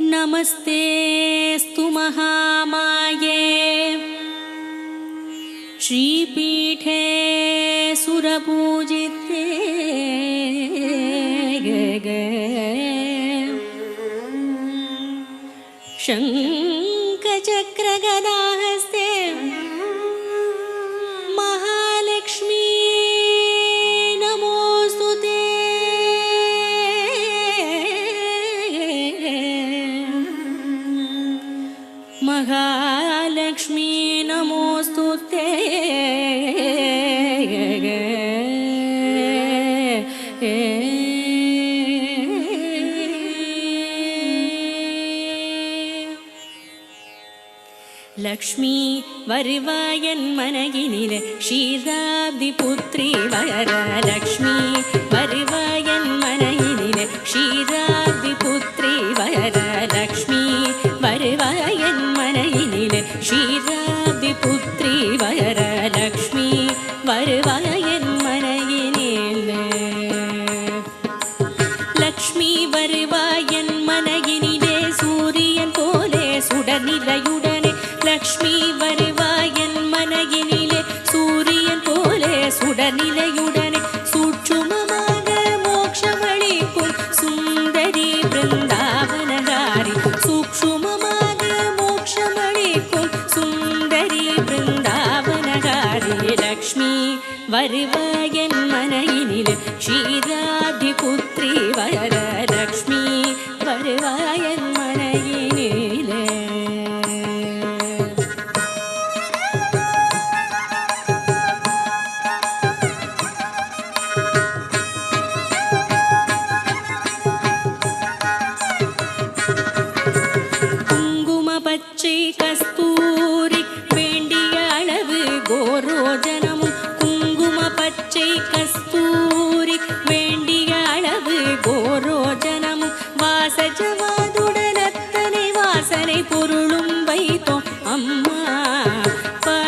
नमस्तेऽस्तु महामाये। श्रीपीठे सुरपूजिते। शङ्खचक्रगदाहस्ते மகாலட்சுமி நமோஸ்து தே லக்ஷ்மி வருவாயன் மனகினில ஷீதாப்தி புத்திரி வர லக்ஷ்மி வருவாயன் மனகினில ஷீதா சுடநிலையுடனே லக்ஷ்மி வருவாயன் மனையினிலே சூரியன் போலே சுடநிலையுடனே சூட்சுமமாக மோட்சமளிக்கும் சுந்தரி பிருந்தாவனகாரி சூக்ஷுமமாக மோட்சமளிக்கும் சுந்தரி பிருந்தாவனகாரி லக்ஷ்மி வருவாயன் மனையினில் ஷீராதி வர. லக்ஷ்மி வருவாயன்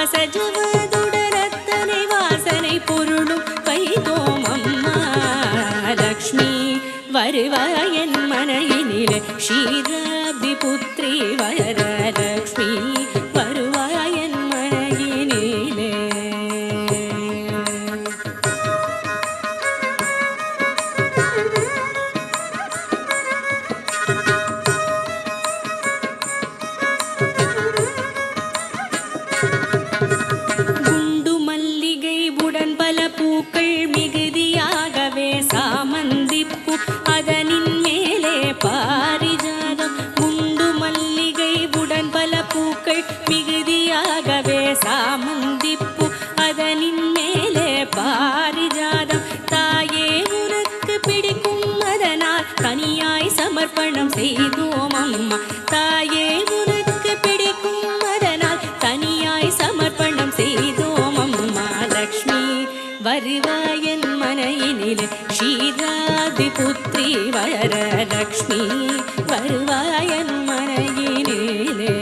வாசஜவாதுடன் வாசனை பொருளும் வைத்தோம் லக்ஷ்மி வருவாயன் மனையினிலே ஷீராபி புத்ரி வரலக்ஷ்மி மிகுதியாகவே சாமந்திப்பு. அதனின் மேலே பாரிஜாதம். குண்டு மல்லிகை உடன் பல பூக்கள் மிகுதியாகவே சாமந்திப்பு. அதனின் மேலே பாரிஜாதம். தாயே உனக்கு பிடிக்கும் அதனால் தனியாய் சமர்ப்பணம் செய்தோம் அம்மா. வருவாயன் மனையினிலே ஷீராதி புத்திரி புத்ரி வரலக்ஷ்மி வருவாயன் மனையினிலே.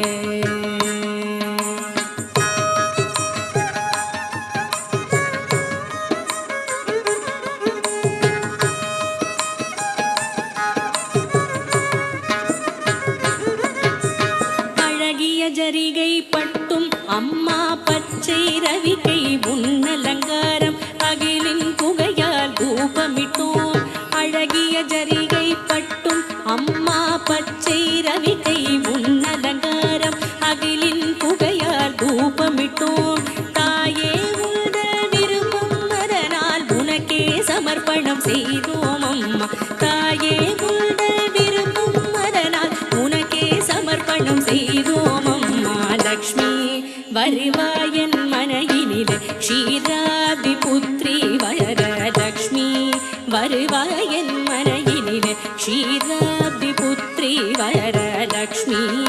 அழகிய ஜரிகை பட்டும் அம்மா பச்சை ரவிகை உன்னலங்காரம் வருவாயன் மனையினிலே புத்திரி வளர லக்ஷ்மி. வருவாயன் மனையினிலே புத்திரி வளர லக்ஷ்மி.